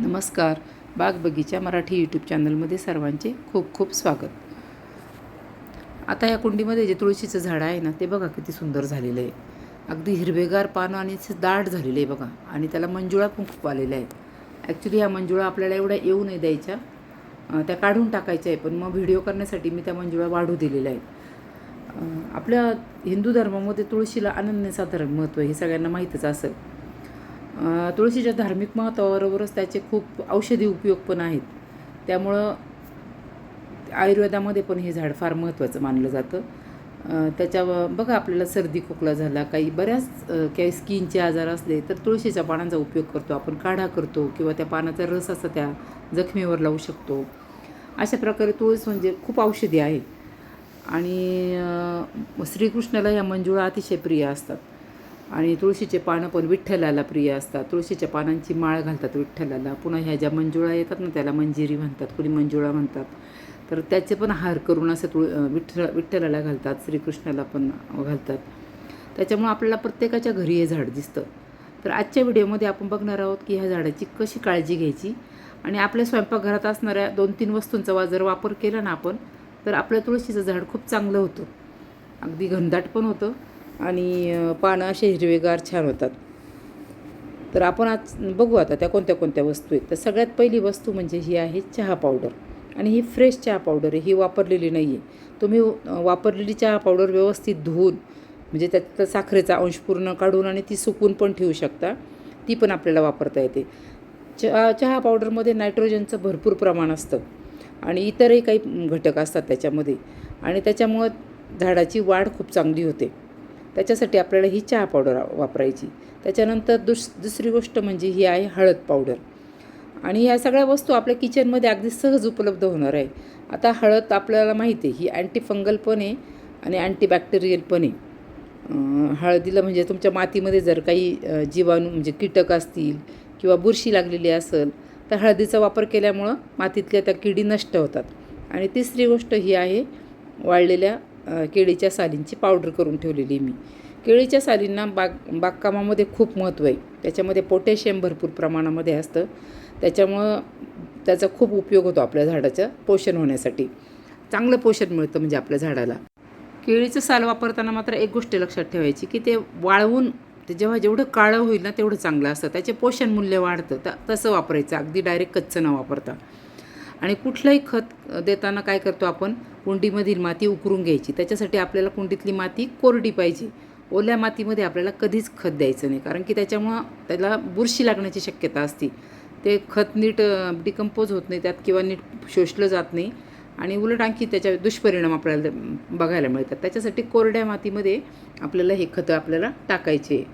नमस्कार. बाग बगीचा मराठी यूट्यूब चॅनलमध्ये सर्वांचे खूप खूप स्वागत. आता या कुंडीमध्ये जे तुळशीचं झाड आहे ना ते बघा किती सुंदर झालेलं आहे. अगदी हिरवेगार पानं आणि दाट झालेलं आहे बघा. आणि त्याला मंजुळा पण खूप आलेल्या आहेत ॲक्च्युली ह्या मंजुळा आपल्याला एवढ्या येऊ नाही द्यायच्या त्या काढून टाकायच्या आहे पण मग व्हिडिओ करण्यासाठी मी त्या मंजुळा वाढू दिलेल्या आहेत. आपल्या हिंदू धर्मामध्ये तुळशीला अनन्यसाधारण महत्त्व हे सगळ्यांना माहीतच असेल. तुळशीच्या धार्मिक महत्त्वाबरोबरच त्याचे खूप औषधी उपयोग पण आहेत. त्यामुळं आयुर्वेदामध्ये पण हे झाड फार महत्त्वाचं मानलं जातं. त्याच्या बघा आपल्याला सर्दी खोकला झाला काही बऱ्याच काही स्किनचे आजार असले तर तुळशीच्या पानांचा उपयोग करतो. आपण काढा करतो किंवा त्या पानाचा रस असा त्या जखमेवर लावू शकतो. अशा प्रकारे तुळस म्हणजे खूप औषधी आहे. आणि श्रीकृष्णाला ह्या मंजुळा अतिशय प्रिय असतात. आणि तुळशीचे पानं पण विठ्ठलाला प्रिय असतात. तुळशीच्या पानांची माळ घालतात विठ्ठलाला. पुन्हा ह्या ज्या मंजुळा येतात ना त्याला मंजिरी म्हणतात कोणी मंजुळा म्हणतात. तर त्याचे पण हार करून असं तुळ विठ्ठला विठ्ठल विठ्ठलाला घालतात श्रीकृष्णाला पण घालतात. त्याच्यामुळं आपल्याला प्रत्येकाच्या घरी हे झाड दिसतं. तर आजच्या व्हिडिओमध्ये आपण बघणार आहोत की ह्या झाडाची कशी काळजी घ्यायची आणि आपल्या स्वयंपाकघरात असणाऱ्या दोन तीन वस्तूंचा वा- जर वापर केला ना आपण तर आपल्या तुळशीचं झाड खूप चांगलं होतं. अगदी घनदाट पण होतं. आणि पानं असे हिरवेगार छान होतात. तर आपण आज बघू आता त्या कोणत्या कोणत्या वस्तू आहेत. तर सगळ्यात पहिली वस्तू म्हणजे ही आहे चहा पावडर. आणि ही फ्रेश चहा पावडर आहे ही वापरलेली नाही आहे तुम्ही वापरलेली चहा पावडर व्यवस्थित धुवून म्हणजे त्यात साखरेचा अंश पूर्ण काढून आणि ती सुकून पण ठेवू शकता. ती पण आपल्याला वापरता येते. चहा चहा पावडरमध्ये नायट्रोजनचं भरपूर प्रमाण असतं. आणि इतरही काही घटक असतात त्याच्यामध्ये. आणि त्याच्यामुळं झाडाची वाढ खूप चांगली होते. त्याच्यासाठी आपल्याला ही चहा पावडर वापरायची. त्याच्यानंतर दुस दुसरी गोष्ट म्हणजे ही आहे हळद पावडर. आणि या सगळ्या वस्तू आपल्या किचनमध्ये अगदी सहज उपलब्ध होणार आहे. आता हळद आपल्याला माहिती आहे ही अँटीफंगल पण आहे आणि अँटीबॅक्टेरियल पण आहे. हळदीला म्हणजे तुमच्या मातीमध्ये जर काही जीवाणू म्हणजे कीटक असतील किंवा बुरशी लागलेली असेल तर हळदीचा वापर केल्यामुळं मातीतल्या त्या किडी नष्ट होतात. आणि तिसरी गोष्ट ही आहे वाळलेल्या केळीच्या सालींची पावडर करून ठेवलेली मी. केळीच्या सालींना बाग बागकामामध्ये खूप महत्त्व आहे. त्याच्यामध्ये पोटॅशियम भरपूर प्रमाणामध्ये असतं. त्याच्यामुळं त्याचा खूप उपयोग होतो आपल्या झाडाचं पोषण होण्यासाठी. चांगलं पोषण मिळतं म्हणजे आपल्या झाडाला. केळीचं साल वापरताना मात्र एक गोष्ट लक्षात ठेवायची की ते वाळवून ते जेव्हा जेवढं काळं होईल ना तेवढं चांगलं असतं. त्याचे पोषण मूल्य वाढतं. त तसं वापरायचं. अगदी डायरेक्ट कच्चं न वापरता. आणि कुठलंही खत देताना काय करतो आपण? कुंडीमधील माती उकरून घ्यायची. त्याच्यासाठी आपल्याला कुंडीतली माती कोरडी पाहिजे. ओल्या मातीमध्ये आपल्याला कधीच खत द्यायचं नाही. कारण की त्याच्यामुळं त्याला बुरशी लागण्याची शक्यता असते. ते खत नीट डिकम्पोज होत नाही त्यात किंवा नीट शोषलं जात नाही. आणि उलट आणखी त्याच्या दुष्परिणाम आपल्याला बघायला मिळतात. त्याच्यासाठी कोरड्या मातीमध्ये आपल्याला हे खतं आपल्याला टाकायचे.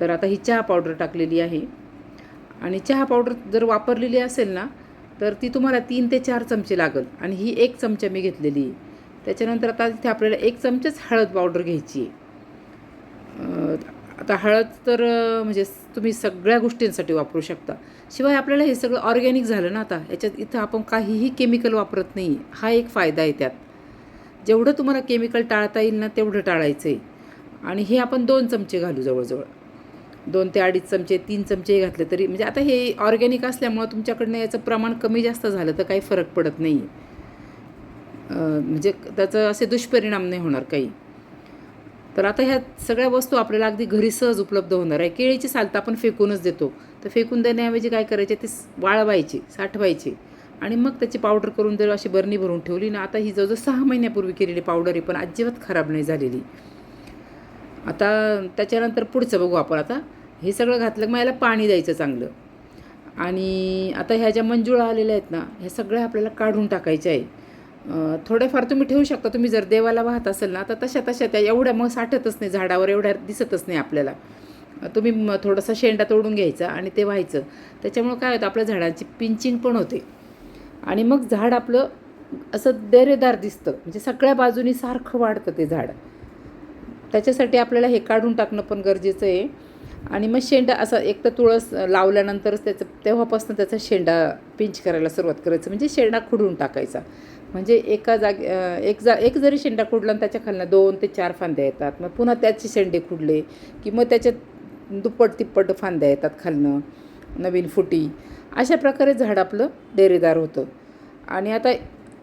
तर आता ही चहा पावडर टाकलेली आहे. आणि चहा पावडर जर वापरलेली असेल ना तर ती तुम्हाला तीन ते चार चमचे लागल. आणि ही एक चमचा मी घेतलेली आहे. त्याच्यानंतर आता तिथे आपल्याला एक चमचाच हळद पावडर घ्यायची आहे. आता हळद तर म्हणजे तुम्ही सगळ्या गोष्टींसाठी वापरू शकता. शिवाय आपल्याला हे सगळं ऑर्गॅनिक झालं ना आता याच्यात इथं आपण काहीही केमिकल वापरत नाही. हा एक फायदा आहे त्यात. जेवढं तुम्हाला केमिकल टाळता येईल ना तेवढं टाळायचं आहे आणि हे आपण दोन चमचे घालू जवळजवळ. दोन ते अडीच चमचे तीन चमचे घातले तरी म्हणजे आता हे ऑर्गॅनिक असल्यामुळं तुमच्याकडनं याचं प्रमाण कमी जास्त झालं तर काही फरक पडत नाही म्हणजे त्याचं असे दुष्परिणाम नाही होणार काही. तर आता ह्या सगळ्या वस्तू आपल्याला अगदी घरी सहज उपलब्ध होणार आहे. केळीची साल तर आपण फेकूनच देतो. तर फेकून देण्याऐवजी काय करायचे? ते वाळवायचे साठवायचे. आणि मग त्याची पावडर करून जर अशी बरणी भरून ठेवली ना आता ही जवळजवळ सहा महिन्यापूर्वी केलेली पावडर आहे पण अजिबात खराब नाही झालेली. आता त्याच्यानंतर पुढचं बघू आपण आता. हे सगळं घातलं की मग याला पाणी द्यायचं चांगलं. आणि आता ह्या ज्या मंजुळा आलेल्या आहेत ना ह्या सगळ्या आपल्याला काढून टाकायच्या आहे थोड्याफार थोडेफार तुम्ही ठेवू शकता. तुम्ही जर देवाला वाहत असेल ना तर तशा तशा त्या एवढ्या मग साठतच नाही झाडावर एवढ्या दिसतच नाही आपल्याला. तुम्ही थोडासा शेंडा तोडून घ्यायचा आणि ते व्हायचं. त्याच्यामुळं काय होतं आपल्या झाडांची पिंचिंग पण होते. आणि मग झाड आपलं असं दरेदार दिसतं. म्हणजे सगळ्या बाजूनी सारखं वाढतं ते झाड. त्याच्यासाठी आपल्याला हे काढून टाकणं पण गरजेचं आहे. आणि मग शेंडा असा एक तर तुळस लावल्यानंतरच त्याचं तेव्हापासून त्याचा शेंडा पिंच करायला सुरुवात करायचं. म्हणजे शेंडा खुडून टाकायचा. म्हणजे एका जागे एक जा एक जरी शेंडा खुडला आणि त्याच्या खालनं दोन ते चार फांद्या येतात. मग पुन्हा त्याचे शेंडे खुडले की मग त्याच्यात दुप्पट तिप्पट फांद्या येतात खालनं नवीन फुटी. अशा प्रकारे झाड आपलं डेरेदार होतं. आणि आता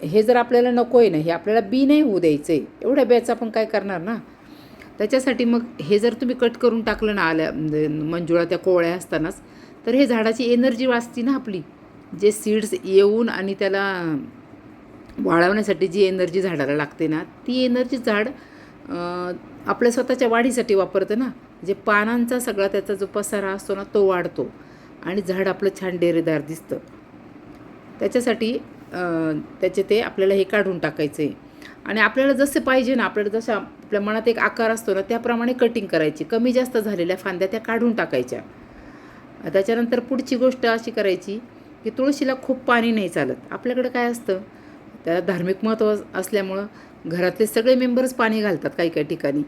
हे जर आपल्याला नको आहे ना हे आपल्याला बी नाही होऊ द्यायचं आहे एवढ्या ब्याचं आपण काय करणार ना? त्याच्यासाठी मग हे जर तुम्ही कट करून टाकलं ना आल्या म्हणजे मंजुळा त्या कोवळ्या असतानाच तर हे झाडाची एनर्जी वाचती ना आपली. जे सीड्स येऊन आणि त्याला वाढवण्यासाठी जी एनर्जी झाडाला लागते ना ती एनर्जी झाड आपल्या स्वतःच्या वाढीसाठी वापरतं ना. जे पानांचा सगळा त्याचा जो पसारा असतो ना तो वाढतो. आणि झाड आपलं छान डेरेदार दिसतं. त्याच्यासाठी त्याचे ते आपल्याला हे काढून टाकायचं. आहे आणि आपल्याला जसे पाहिजे ना आपल्याला जसं आपल्या मनात एक आकार असतो ना त्याप्रमाणे कटिंग करायची. कमी जास्त झालेल्या फांद्या त्या काढून टाकायच्या. त्याच्यानंतर पुढची गोष्ट अशी करायची की तुळशीला खूप पाणी नाही चालत. आपल्याकडं काय असतं? त्याला धार्मिक महत्त्व असल्यामुळं घरातले सगळे मेंबर्स पाणी घालतात काही काही ठिकाणी.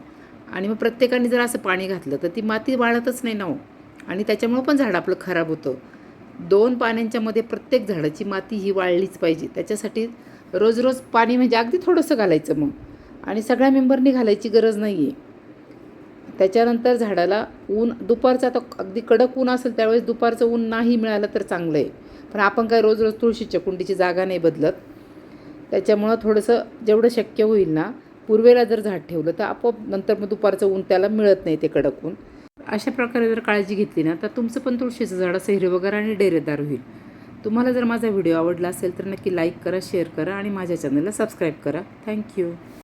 आणि मग प्रत्येकाने जर असं पाणी घातलं तर ती माती वाढतच नाही ना हो. आणि त्याच्यामुळं पण झाड आपलं खराब होतं. दोन पाण्यांच्यामध्ये प्रत्येक झाडाची माती ही वाळलीच पाहिजे. त्याच्यासाठी रोज रोज पाणी म्हणजे अगदी थोडंसं घालायचं मग. आणि सगळ्या मेंबरनी घालायची गरज नाही आहे त्याच्यानंतर झाडाला ऊन दुपारचं आता अगदी कडक ऊन असेल त्यावेळेस दुपारचं ऊन नाही मिळालं तर चांगलं आहे पण आपण काय रोज रोज तुळशीच्या कुंडीची जागा नाही बदलत. त्याच्यामुळं थोडंसं जेवढं शक्य होईल ना पूर्वेला जर झाड ठेवलं तर आपोआप नंतर मग दुपारचं ऊन त्याला मिळत नाही ते कडक ऊन. अशा प्रकारे जर काळजी घेतली ना तर तुमचं पण तुळशीचं झाड असं हिरवंगार आणि डेरेदार होईल. तुम्हाला जर माझा व्हिडिओ आवडला असेल तर नक्की लाईक करा शेअर करा आणि माझ्या चॅनलला सबस्क्राईब करा. थँक्यू.